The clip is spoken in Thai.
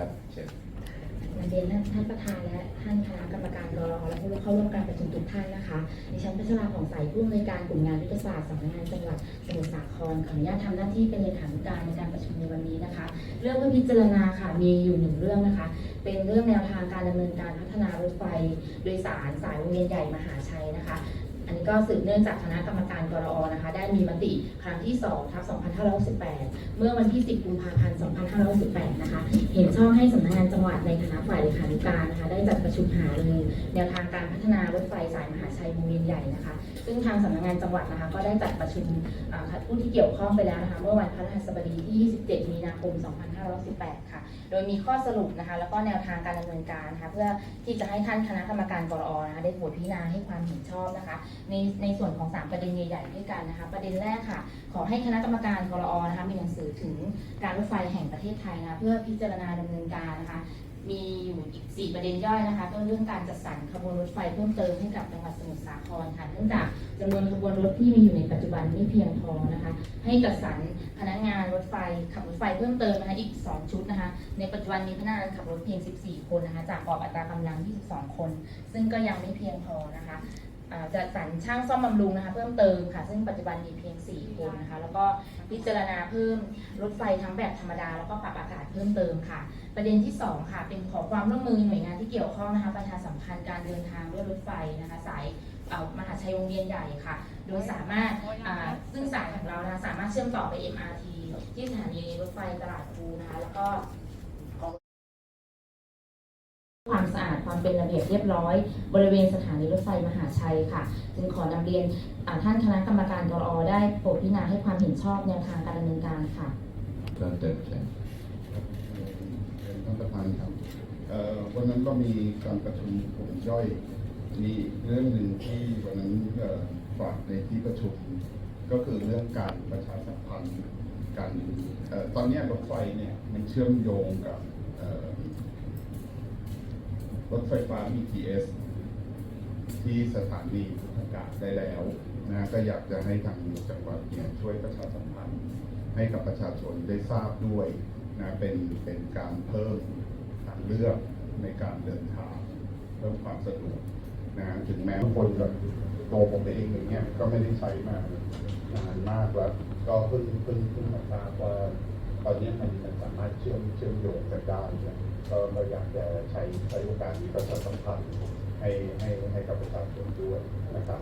ครับเชิญนำเรียนท่านท่านประธานและท่านคณะกรรมการกรอและผู้เข้าร่วมการประชุมทุกท่านนะคะ ดิฉันพัชราของสายผู้อำนวยการกลุ่มงานวิทยาศาสตร์สำนักงานจังหวัดสมุทรสาครขออนุญาตทำหน้าที่เป็นเลขานุการในการประชุมในวันนี้นะคะ เรื่องเพื่อพิจารณาค่ะมีอยู่หนึ่งเรื่องนะคะ เป็นเรื่องแนวทางการดำเนินการพัฒนารถไฟ โดยสารสายวงเวียนใหญ่มหาชัยนะคะ อันนี้ก็สืบเนื่องจากคณะกรรมการกรอนะคะ ได้มีมติครั้งที่2ทับ2568เมื่อวันที่ 10 กุมภาพันธ์ 2568นะคะ เห็นชอบให้สำนักงานจังหวัดในคณะฝ่ายเลขานุการนะคะ ได้จัดประชุมหารือแนวทางการพัฒนารถไฟสายมหาชัยวงเวียนใหญ่นะคะ ซึ่งทางสำนักงานจังหวัดนะคะ ก็ได้จัดประชุมผู้ที่เกี่ยวข้องไปแล้วนะคะ เมื่อวันพฤหัสบดีที่ 27 มีนาคม 2518 ค่ะ โดยมีข้อสรุปนะคะ แล้วก็แนวทางการดำเนินการนะคะ เพื่อที่จะให้ท่านคณะกรรมการกรอนะคะ ได้โหวตพิจารณาให้ความเห็นชอบนะคะในในส่วนของ 3 ประเด็นใหญ่ๆด้วยกันนะคะ ประเด็นแรกค่ะ ขอให้คณะกรรมการกรอนะคะมีหนังสือถึงการรถไฟแห่งประเทศไทยนะคะเพื่อพิจารณาดำเนินการนะคะ มีอยู่อีก4ประเด็นย่อยนะคะ ก็เรื่องการจัดสรรขบวนรถไฟเพิ่มเติมให้กับจังหวัดสมุทรสาครค่ะเนื่องจากจำนวนขบวนรถที่มีอยู่ในปัจจุบันไม่เพียงพอนะคะ ให้จัดสรรพนักงานรถไฟขับรถไฟเพิ่มเติมนะคะอีก 2 ชุดนะคะ ในปัจจุบันมีพนักงานขับรถเพียง 14 คนนะคะ จากกรอบอัตรากำลัง 22 คน ซึ่งก็ยังไม่เพียงพอนะคะ จัดสรรช่างซ่อมบำรุงนะคะเพิ่มเติมค่ะ ซึ่งปัจจุบันมีเพียง 4 คนนะคะ แล้วก็พิจารณาเพิ่มรถไฟทั้งแบบธรรมดา แล้วก็ปรับอากาศเพิ่มเติมค่ะ ประเด็นที่ 2 ค่ะ เป็นขอความร่วมมือหน่วยงานที่เกี่ยวข้องนะคะประชาสัมพันธ์การเดินทางด้วยรถไฟนะคะ สายมหาชัยวงเวียนใหญ่ค่ะ โดยสามารถซึ่งสายของเรานะสามารถเชื่อมต่อไป MRT ที่สถานีรถไฟตลาดพลูนะคะ แล้วก็ เป็นระเบียบเรียบร้อย บริเวณสถานีรถไฟมหาชัยค่ะ จึงขอนำเรียนท่านคณะกรรมการกรอได้โปรดพิจารณาให้ความเห็นชอบแนวทางการดำเนินการค่ะเพิ่มเติมครับเรียนท่านประธานครับวันนั้นก็มีการประชุมกลุ่มย่อยมีเรื่องหนึ่งที่วันนั้นฝากในที่ประชุม ก็คือเรื่องการประชาสัมพันธ์การตอนนี้รถไฟเนี่ยมันเชื่อมโยงกับ รถไฟฟ้า BTS ที่สถานีพุทธกาศได้แล้วนะก็อยากจะให้ทางจังหวัดเนี่ยช่วยประชาสัมพันธ์ ให้กับประชาชนได้ทราบด้วยนะเป็นเป็นการเพิ่มทางเลือกในการเดินทางเพิ่มความสะดวกนะถึงแม้คนแบบตัวผมเองอย่างเงี้ยก็ไม่ได้ใช้มานานมากแล้ว ก็เพิ่งเพิ่งเพิ่งมาทราบว่า ตอนนี้มันมันสามารถเชื่อมเชื่อมโยงกันได้เนี่ยก็เราอยากจะใช้ใช้โอกาสนี้ประชาสัมพันธ์ให้ให้ให้กับประชาชนด้วยนะครับ